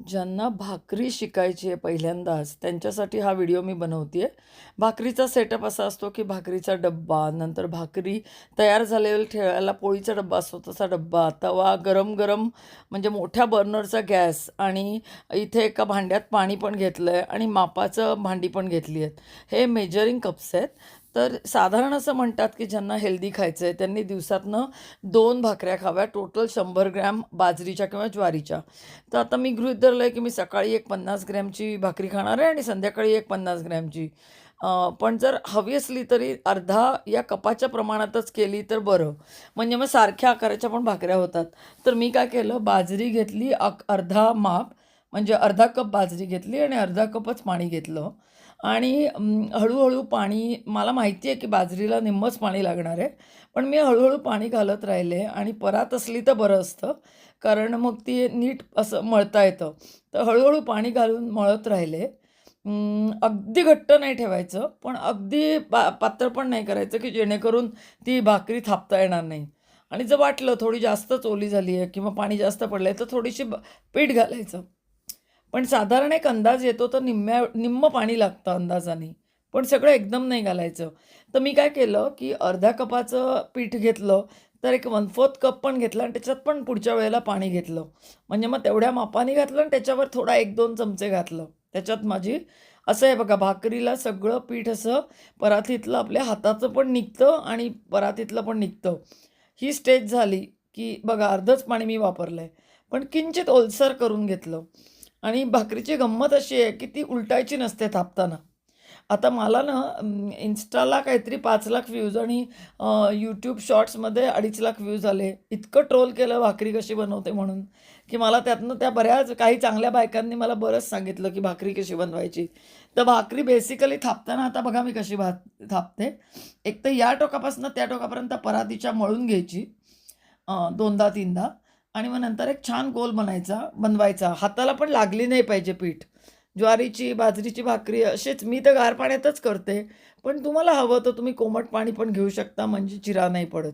ज्यांना भाकरी शिकायची आहे पहिल्यांदाच त्यांच्यासाठी हा व्हिडिओ मी बनवते आहे भाकरीचा सेटअप असा असतो की भाकरीचा डब्बा नंतर भाकरी तयार झालेला ठेवायला पोळीचा डब्बा असतो तसा डब्बा तवा गरम गरम म्हणजे मोठ्या बर्नरचा गॅस आणि इथे एका भांड्यात पाणी पण घेतलं आहे आणि मापाचं भांडी पण घेतली आहेत. हे मेजरिंग कप्स आहेत. तर साधारण असं म्हणतात की ज्यांना हेल्दी खायचं आहे त्यांनी दिवसातनं दोन भाकऱ्या खाव्या टोटल शंभर ग्रॅम बाजरीच्या किंवा ज्वारीच्या. तर आता मी गृहित धरलं आहे की मी सकाळी एक पन्नास ग्रॅमची भाकरी खाणार आहे आणि संध्याकाळी एक पन्नास ग्रॅमची. पण जर हवी असली तरी अर्धा या कपाच्या प्रमाणातच केली तर बरं. म्हणजे मग सारख्या आकाराच्या पण भाकऱ्या होतात. तर मी काय केलं बाजरी घेतली अक अर्धा माप म्हणजे अर्धा कप बाजरी घेतली आणि अर्धा कपच पाणी घेतलं. आणि हळूहळू पाणी मला माहिती आहे की बाजरीला निम्मच पाणी लागणार आहे पण मी हळूहळू पाणी घालत राहिले आणि परात असली तर बरं असतं कारण मग ती नीट असं मळता येतं. तर हळूहळू पाणी घालून मळत राहिले. अगदी घट्ट नाही ठेवायचं पण अगदी पा पातळ पण नाही करायचं की जेणेकरून ती भाकरी थापता येणार नाही. आणि जर वाटलं थोडी जास्तच ओली झाली आहे किंवा पाणी जास्त पडलं आहे तर थोडीशी पीठ घालायचं. पण साधारण एक अंदाज येतो तर निम्म्या निम्म पाणी लागतं अंदाजाने. पण सगळं एकदम नाही घालायचं. तर मी काय केलं की अर्ध्या कपाचं पीठ घेतलं तर एक वन फोर्थ कप पण घेतला आणि त्याच्यात पण पुढच्या वेळेला पाणी घेतलं. म्हणजे मग तेवढ्या मापाने घातलं आणि त्याच्यावर थोडा एक दोन चमचे घातलं. त्याच्यात माझी असं आहे बघा भाकरीला सगळं पीठ असं परातीतलं आपल्या हाताचं पण निघतं आणि परातीतलं पण निघतं. ही स्टेज झाली की बघा अर्धच पाणी मी वापरलं आहे पण किंचित ओलसर करून घेतलं. आणि भाकरीची गंमत अशी आहे की ती उलटायची नसते थापताना. आता मला ना इन्स्टाला काहीतरी पाच लाख व्ह्यूज आणि यूट्यूब शॉर्ट्समध्ये अडीच लाख व्ह्यूज आले. इतकं ट्रोल केलं भाकरी कशी बनवते म्हणून की मला त्यातनं त्या बऱ्याच काही चांगल्या बायकांनी मला बरंच सांगितलं की भाकरी कशी बनवायची. तर भाकरी बेसिकली थापताना आता बघा मी कशी भा थापते. एक तर या टोकापासून त्या टोकापर्यंत परातीच्या मळून घ्यायची. दोनदा तीनदा. आणि मग नंतर एक छान गोल बनायचा बनवायचा. हाताला पण लागली नाही पाहिजे पीठ. ज्वारीची बाजरीची भाकरी असेच मी तर गार पाण्यातच करते. पण तुम्हाला हवं तर तुम्ही कोमट पाणी पण घेऊ शकता म्हणजे चिरा नाही पडत.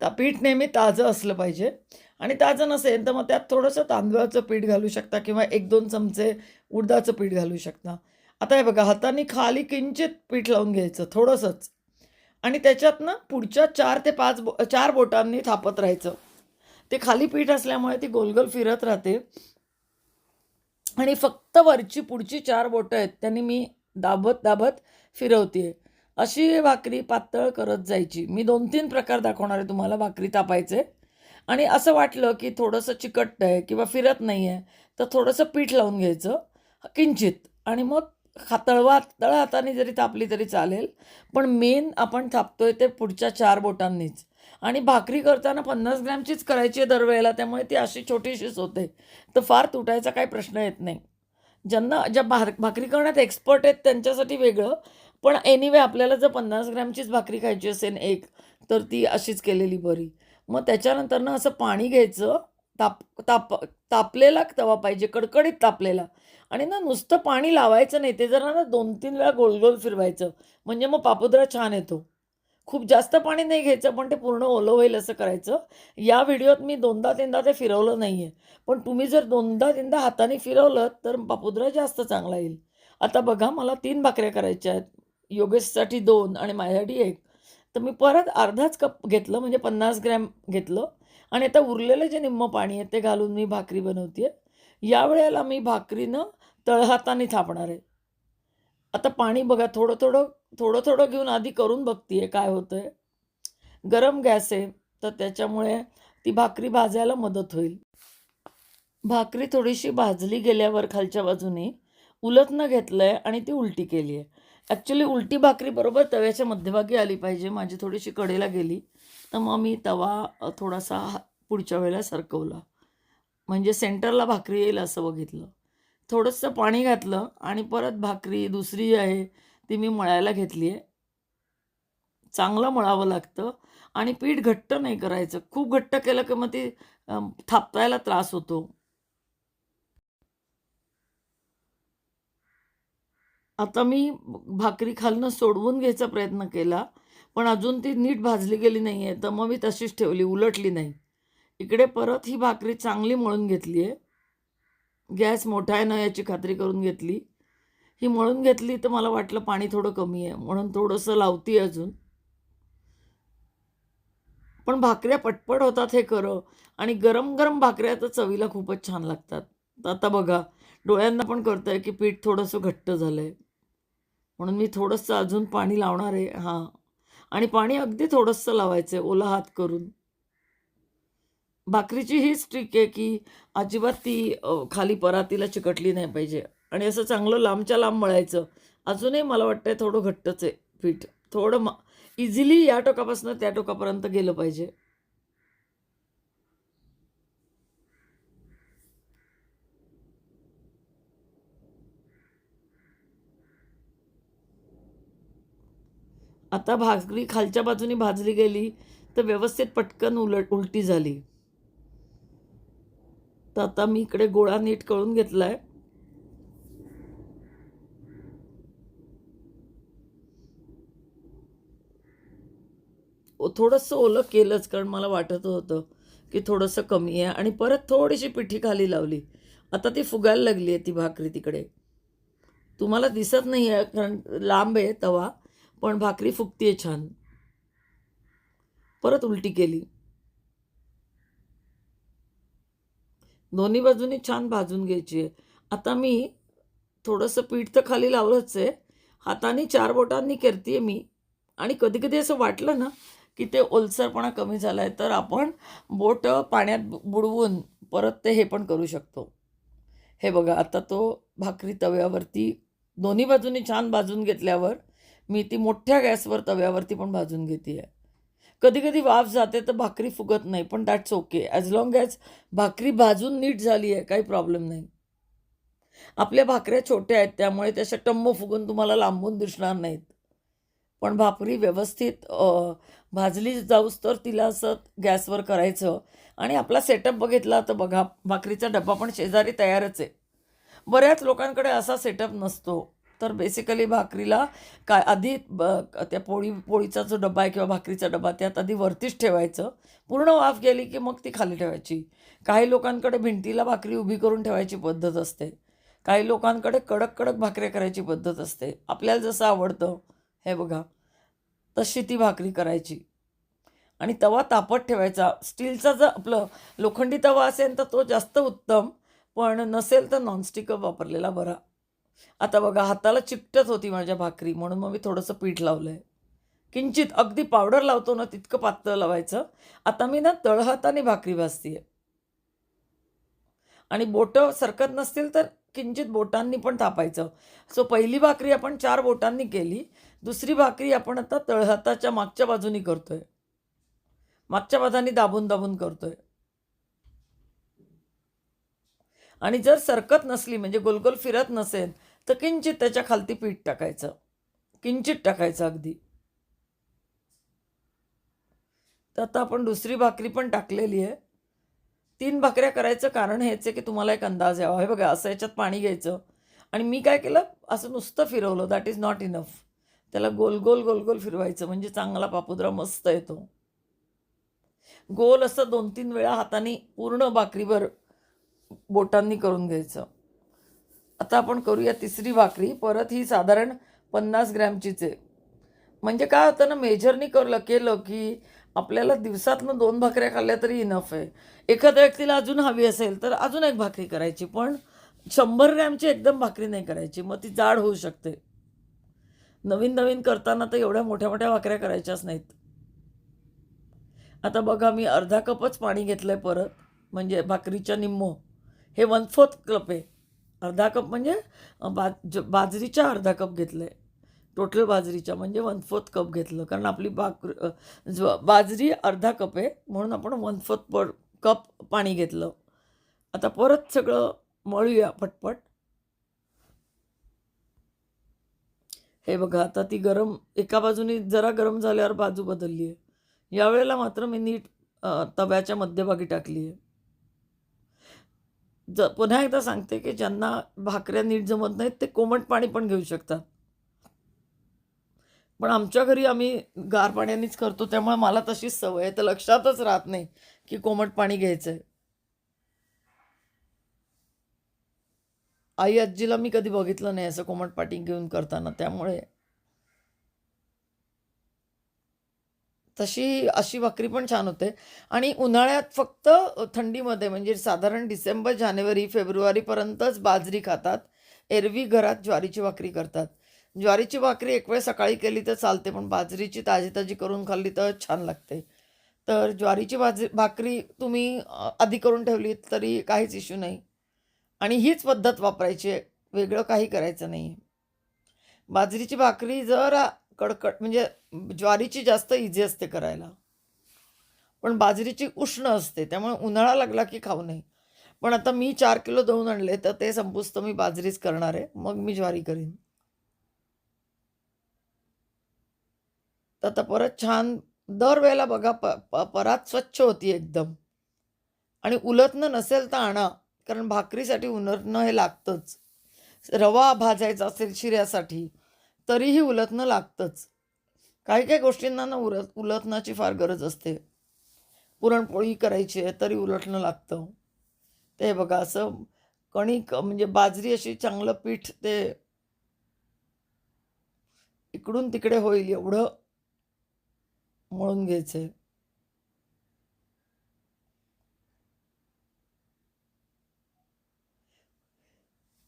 तर पीठ नेहमी ताजं असलं पाहिजे. आणि ताजं नसेल तर मग त्यात थोडंसं तांदूळाचं पीठ घालू शकता किंवा एक दोन चमचे उडदाचं पीठ घालू शकता. आता हे बघा हाताने खाली किंचित पीठ लावून घ्यायचं थोडंसंच. आणि त्याच्यात ना पुढच्या चार ते पाच बो चार बोटांनी थापत राहायचं. ते खाली पीठ असल्यामुळे ती गोलगोल फिरत राहते. आणि फक्त वरची पुढची चार बोटं आहेत त्यांनी मी दाबत दाबत फिरवते. अशी भाकरी पातळ करत जायची. मी दोन तीन प्रकार दाखवणार आहे तुम्हाला भाकरी तापायचे. आणि असं वाटलं की थोडंसं चिकट आहे किंवा फिरत नाही आहे तर थोडंसं पीठ लावून घ्यायचं किंचित. आणि मग हातळवा तळ हाताने जरी तापली तरी चालेल. पण मेन आपण थापतोय ते पुढच्या चार बोटांनीच. आणि भाकरी करताना पन्नास ग्रॅमचीच करायची आहे दरवेळेला त्यामुळे ती अशी छोटीशीच होते. तर फार तुटायचा काही प्रश्न येत नाही. ज्यांना ज्या भा भाकरी करण्यात एक्सपर्ट आहेत त्यांच्यासाठी वेगळं पण एनिवे आपल्याला जर पन्नास ग्रॅमचीच भाकरी खायची असेल एक तर ती अशीच केलेली बरी. मग त्याच्यानंतर ना असं पाणी घ्यायचं ताप ताप तापलेला तवा पाहिजे कडकडीत तापलेला. आणि ना नुसतं पाणी लावायचं नाही ते जरा ना दोन तीन वेळा गोल गोल फिरवायचं. म्हणजे मग पापुद्रा छान येतो. खूप जास्त पाणी नाही घ्यायचं पण ते पूर्ण ओलं होईल असं करायचं. या व्हिडिओत मी दोनदा तीनदा ते फिरवलं नाही आहे पण तुम्ही जर दोनदा तीनदा हाताने फिरवलं तर पापुद्रा जास्त चांगला येईल. आता बघा मला तीन भाकऱ्या करायच्या आहेत. योगेशसाठी दोन आणि माझ्यासाठी एक. तर मी परत अर्धाच कप घेतलं म्हणजे पन्नास ग्रॅम घेतलं. आणि आता उरलेलं जे निम्म पाणी आहे ते घालून मी भाकरी बनवते यावेळेला मी भाकरीनं तळहाताने थापणार आहे. आता पाणी बघा थोडं थोडं थोडं थोडं घेऊन आधी करून बघतीये काय होतंय. गरम गॅस आहे तर त्याच्यामुळे ती भाकरी भाजायला मदत होईल. भाकरी थोडीशी भाजली गेल्यावर खालच्या बाजूने उलटनं घेतलं आहे आणि ती उलटी केली आहे ॲक्च्युली उलटी भाकरी बरोबर तव्याच्या मध्यभागी आली पाहिजे माझी थोडीशी कडेला गेली. तर मग मी तवा थोडासा पुढच्या वेळेला सरकवला. म्हणजे सेंटरला भाकरी येईल असं बघितलं. थोडंसं पाणी घातलं आणि परत भाकरी दुसरी आहे ती मी मळायला घेतली आहे. चांगलं मळावं लागतं आणि पीठ घट्ट नाही करायचं. खूप घट्ट केलं की मग ती थापतायला त्रास होतो. आता मी भाकरी खालनं सोडवून घ्यायचा प्रयत्न केला पण अजून ती नीट भाजली गेली नाही आहे तर मग मी तशीच ठेवली उलटली नाही. इकडे परत ही भाकरी चांगली मळून घेतली आहे गॅस मोठा आहे ना याची खात्री करून घेतली. ही मळून घेतली तर मला वाटलं पाणी थोडं कमी आहे म्हणून थोडंसं लावती अजून. पण भाकऱ्या पटपट होतात हे खरं आणि गरम गरम भाकऱ्या तर चवीला खूपच छान लागतात. तर आता बघा डोळ्यांना पण कळतंय की पीठ थोडंसं घट्ट झालं आहे म्हणून मी थोडंसं अजून पाणी लावणार आहे हां. आणि पाणी अगदी थोडंसं लावायचं आहे ओला हात करून. भाकरीची हीच ट्रिक आहे की अजिबात ती खाली परातीला चिकटली नाही पाहिजे. आणि असं चांगलं लांबच्या लांब मळायचं. अजूनही मला वाटतंय थोडं घट्टच आहे पीठ. थोडं मा इझिली या टोकापासून त्या टोकापर्यंत गेलं पाहिजे. आता भाकरी खालच्या बाजूनी भाजली गेली तर व्यवस्थित पटकन उलट उलटी झाली. तर आता मी इकडे गोळा नीट कळून घेतला आहे थोडंसं ओलं केलंच कारण मला वाटत होतं की थोडंसं कमी आहे. आणि परत थोडीशी पिठी खाली लावली. आता ती फुगायला लागली आहे ती भाकरी तिकडे. तुम्हाला दिसत नाही आहे कारण लांब आहे तवा पण भाकरी फुगती आहे छान. परत उलटी केली. दोन्ही बाजूनी छान भाजून घ्यायची आहे. आता मी थोडंसं पीठ तर खाली लावलंच आहे. हाताने चार बोटांनी करते आहे मी. आणि कधी कधी असं वाटलं ना की ते ओलसरपणा कमी झाला आहे तर आपण बोट पाण्यात बु- बुडवून परत ते हे पण करू शकतो. हे बघा आता तो भाकरी तव्यावरती दोन्ही बाजूनी छान भाजून घेतल्यावर मी ती मोठ्या गॅसवर तव्यावरती पण भाजून घेते आहे कधी कधी वाफ जाते तर भाकरी फुगत नाही पण that's okay as long as भाकरी भाजून नीट झाली आहे काही प्रॉब्लेम नाही. आपल्या भाकऱ्या छोट्या आहेत त्यामुळे त्याच्या टम्म फुगून तुम्हाला लांबून दिसणार नाहीत. पण भाकरी व्यवस्थित भाजली जाऊस तर तिला असं गॅसवर करायचं. आणि आपला सेटअप बघितला तर बघा भाकरीचा डब्बा पण शेजारी तयारच आहे. बऱ्याच लोकांकडे असा सेटअप नसतो. तर बेसिकली भाकरीला काय आधी ब त्या पोळी पोळीचा जो डबा आहे किंवा भाकरीचा डबा त्यात आधी वरतीच ठेवायचं. पूर्ण वाफ गेली की मग ती खाली ठेवायची. काही लोकांकडे भिंतीला भाकरी उभी करून ठेवायची पद्धत असते. काही लोकांकडे कडक कडक भाकऱ्या करायची पद्धत असते. आपल्याला जसं आवडतं हे बघा. तशी ती भाकरी करायची. आणि तवा तापत ठेवायचा. स्टीलचा जर आपलं लोखंडी तवा असेल तर तो जास्त उत्तम पण नसेल तर नॉनस्टिक वापरलेला बरा. आता बघा हाताला चिकटत होती माझ्या भाकरी म्हणून मग मी थोडंसं पीठ लावलं आहे किंचित अगदी पावडर लावतो ना तितकं पातळ लावायचं. आता मी ना तळहाताने भाकरी भाजते आणि बोटं सरकत नसतील तर किंचित बोटांनी पण थापायचं. सो पहिली भाकरी आपण चार बोटांनी केली. दुसरी भाकरी आपण आता तळहाताच्या मागच्या बाजूनी करतोय. मागच्या बाजूनी दाबून दाबून करतोय. आणि जर सरकत नसली म्हणजे गोलगोल फिरत नसेल तर किंचित त्याच्या खालती पीठ टाकायचं. किंचित टाकायचं अगदी. तर आता आपण दुसरी भाकरी पण टाकलेली आहे. तीन भाकऱ्या करायचं कारण हेच आहे की तुम्हाला एक अंदाज यावा. हे बघा असं याच्यात पाणी घ्यायचं. आणि मी काय केलं? असं नुसतं फिरवलं. दॅट इज नॉट इनफ त्याला गोल गोल गोल गोल फिरवायचं. म्हणजे चांगला पापुद्रा मस्त येतो. गोल असं दोन तीन वेळा हाताने पूर्ण भाकरीवर बोटांनी करून घ्यायचं. आता आपण करूया तिसरी भाकरी परत ही साधारण पन्नास ग्रॅमचीच. आहे म्हणजे काय होतं ना मेजरनी करलं केलं की आपल्याला दिवसातनं दोन भाकऱ्या खाल्ल्या तरी इनफ आहे. एखाद्या व्यक्तीला अजून हवी असेल तर अजून एक भाकरी करायची पण शंभर ग्रॅमची एकदम भाकरी नाही करायची मग ती जाड होऊ शकते. नवीन नवीन करताना तर एवढ्या मोठ्या मोठ्या भाकऱ्या करायच्याच नाहीत. आता बघा मी अर्धा कपच पाणी घेतलं आहे परत म्हणजे भाकरीच्या निम्मो. हे वन फोर्थ कप आहे. अर्धा कप म्हणजे बाज बाजरीच्या अर्धा कप घेतलं आहे टोटल बाजरीच्या म्हणजे वन फोर्थ कप घेतलं. कारण आपली भाकर बाजरी अर्धा कप आहे म्हणून आपण वन फोर्थ प कप पाणी घेतलं. आता परत सगळं मळूया पटपट. हे बघा आता ती गरम एका बाजूने जरा गरम झाल्यावर बाजू बदलली आहे यावेळेला मात्र मी नीट तव्याच्या मध्यभागी टाकली आहे ज पुन्हा एकदा सांगते की ज्यांना भाकऱ्या नीट जमत नाहीत ते कोमट पाणी पण घेऊ शकतात. पण आमच्या घरी आम्ही गार पाण्यानेच करतो त्यामुळे मला तशीच सवय आहे. तर लक्षातच राहत नाही की कोमट पाणी घ्यायचं आहे आई आजीला मी कधी बघितलं नाही असं कोमट पाटी घेऊन करताना त्यामुळे तशी अशी भाकरी पण छान होते. आणि उन्हाळ्यात फक्त थंडीमध्ये म्हणजे साधारण डिसेंबर जानेवारी फेब्रुवारीपर्यंतच बाजरी खातात. एरवी घरात ज्वारीची भाकरी करतात. ज्वारीची भाकरी एक वेळ सकाळी केली तर चालते पण बाजरीची ताजी ताजी करून खाल्ली तर छान लागते. तर ज्वारीची बाजरी भाकरी तुम्ही आधी करून ठेवली तरी काहीच इश्यू नाही. आणि हीच पद्धत वापरायची आहे. वेगळं काही करायचं नाही. बाजरीची भाकरी जरा कडकड म्हणजे ज्वारीची जास्त इझी असते करायला. पण बाजरीची उष्ण असते त्यामुळे उन्हाळा लागला की खाऊ नये. पण आता मी चार किलो दळून आणले तर ते संपूस तर मी बाजरीच करणार आहे मग मी ज्वारी करीन. तर आता परत छान दरवेळेला बघा प प परात स्वच्छ होती एकदम. आणि उलटणं नसेल तर आणा कारण भाकरीसाठी उलटणं हे लागतंच. रवा भाजायचा असेल शिऱ्यासाठी तरीही उलटणं लागतंच. काही काही गोष्टींना ना उरत उलटण्याची फार गरज असते. पुरणपोळी करायची आहे तरी उलटणं लागतं. ते बघा असं कणिक म्हणजे बाजरी अशी चांगलं पीठ ते इकडून तिकडे होईल एवढं मळून घ्यायचं आहे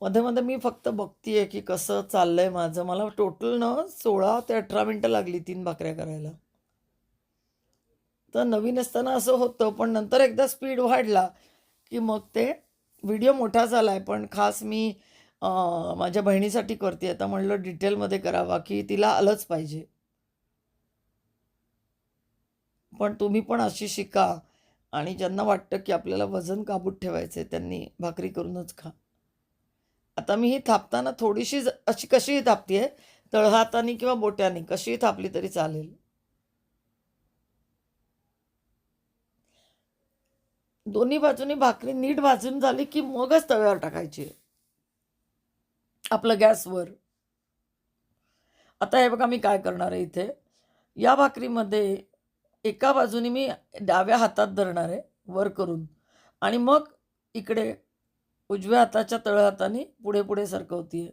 मध्ये मध्ये मी फक्त बघतीये की कसं चाललंय माझं. मला टोटल ना सोळा ते अठरा मिनटं लागली तीन भाकऱ्या करायला. तर नवीन असताना असं होतं पण नंतर एकदा स्पीड वाढला की मग ते व्हिडिओ मोठा झाला आहे पण खास मी माझ्या बहिणीसाठी करते. आता म्हणलं डिटेलमध्ये करावा की तिला आलंच पाहिजे. पण तुम्ही पण अशी शिका आणि ज्यांना वाटतं की आपल्याला वजन काबूत ठेवायचं आहे त्यांनी भाकरी करूनच खा. आता मी ही थापताना थोडीशी अशी कशीही थापतीये तळहातानी किंवा बोट्यानी कशीही थापली तरी चालेल. दोन्ही बाजूनी भाकरी नीट भाजून झाली की मगच तव्यावर टाकायची. आपलं गॅसवर. आता हे बघा मी काय करणार आहे इथे. या भाकरीमध्ये एका बाजूने मी डाव्या हातात धरणार आहे वर करून. आणि मग इकडे उजव्या हाताच्या तळहाताने पुढे पुढे सरकवतीये.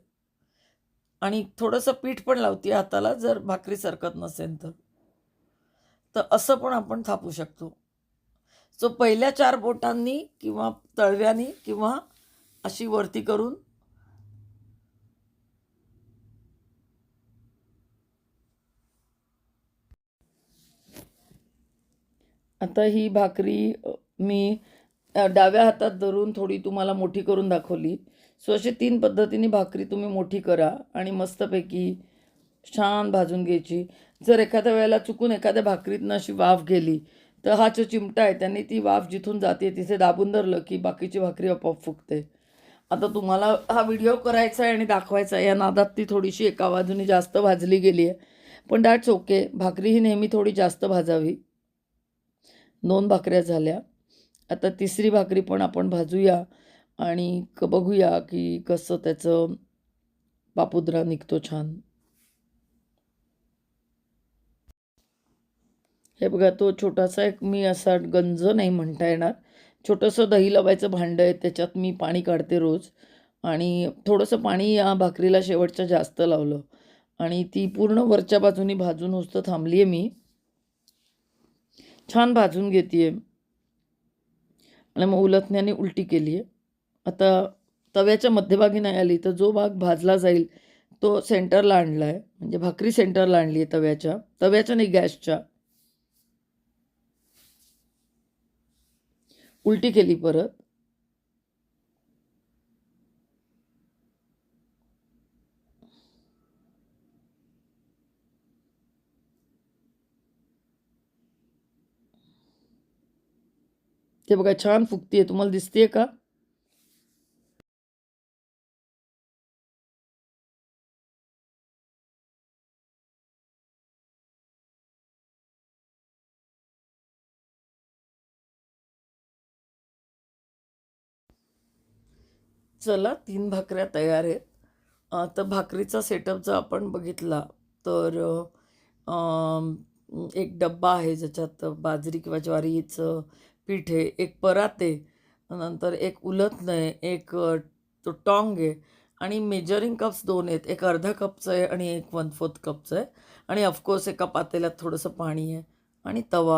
आणि थोडंसं पीठ पण लावते हाताला जर भाकरी सरकत नसेल तर. तर असं पण आपण थापू शकतो. सो पहिल्या चार बोटांनी किंवा तळव्यानी किंवा अशी वरती करून आता ही भाकरी मी डाव्या हातात धरून थोडी तुम्हाला मोठी करून दाखवली. सो अशी तीन पद्धतीने भाकरी तुम्ही मोठी करा आणि मस्तपैकी छान भाजून घ्यायची. जर एखाद्या वेळेला चुकून एखाद्या भाकरीतनं अशी वाफ गेली तर हा जो चिमटा आहे त्यांनी ती वाफ जिथून जाते तिथे दाबून धरलं की बाकीची भाकरी आपोआप फुगते. आता तुम्हाला हा व्हिडिओ करायचा आहे आणि दाखवायचा आहे. या नादात ती थोडीशी एका बाजूने जास्त भाजली गेली आहे. पण दॅट्स ओके. भाकरी ही नेहमी थोडी जास्त भाजावी. दोन भाकऱ्या झाल्या. आता तिसरी भाकरी पण आपण भाजूया आणि क बघूया की कसं त्याचं पापुद्रा निघतो छान. हे बघा तो छोटासा एक मी असा गंज नाही म्हणता येणार. छोटंसं दही लावायचं भांडं आहे त्याच्यात मी पाणी काढते रोज. आणि थोडंसं पाणी या भाकरीला शेवटच्या जास्त लावलं. आणि ती पूर्ण वरच्या बाजूनी भाजून होतं थांबली आहे मी. छान भाजून घेते आणि मग उलथण्याने उलटी केली आहे. आता तव्याच्या मध्यभागी नाही आली तर जो भाग भाजला जाईल तो सेंटरला आणला आहे म्हणजे भाकरी सेंटरला आणली आहे तव्याच्या. तव्याच्या नाही गॅसच्या. उलटी केली परत. ते बघा छान फुगतीये. तुम्हाला दिसते का? चला तीन भाकऱ्या तयार आहेत. तर भाकरीचा सेटअप जर आपण बघितला तर अं, एक डब्बा आहे ज्याच्यात बाजरी किंवा ज्वारीचं पीठ आहे एक पराते नंतर एक उलथणं आहे एक तो टॉंग आहे आणि मेजरिंग कप्स दोन आहेत एक अर्धा कपचं आहे आणि एक वन फोर्थ कपचं आहे आणि ऑफकोर्स एका पातेल्यात थोडंसं पाणी आहे आणि तवा